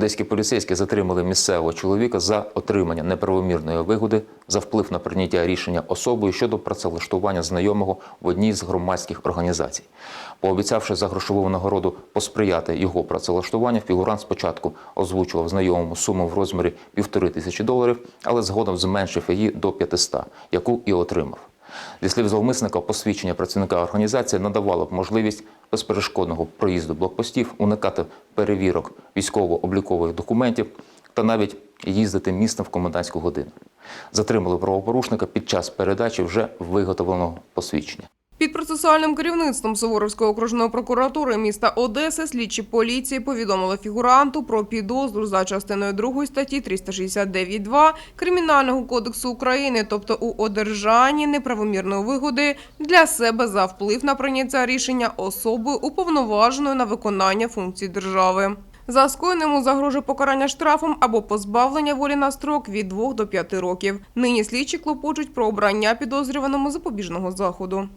Одеські поліцейські затримали місцевого чоловіка за отримання неправомірної вигоди за вплив на прийняття рішення особою щодо працевлаштування знайомого в одній з громадських організацій. Пообіцявши за грошову нагороду посприяти його працевлаштуванню, фігурант спочатку озвучував знайомому суму в розмірі півтори тисячі доларів, але згодом зменшив її до 500, яку і отримав. Зі слів зловмисника, посвідчення працівника організації надавало б можливість безперешкодного проїзду блокпостів, уникати перевірок військово-облікових документів та навіть їздити містом в комендантську годину. Затримали правопорушника під час передачі вже виготовленого посвідчення. Під процесуальним керівництвом Суворовської окружної прокуратури міста Одеси слідчі поліції повідомили фігуранту про підозру за частиною 2 статті 369.2 Кримінального кодексу України, тобто у одержанні неправомірної вигоди для себе за вплив на прийняття рішення особою уповноваженою на виконання функцій держави. За скоєним загрожує покарання штрафом або позбавлення волі на строк від 2 до 5 років. Нині слідчі клопочуть про обрання підозрюваному запобіжного заходу.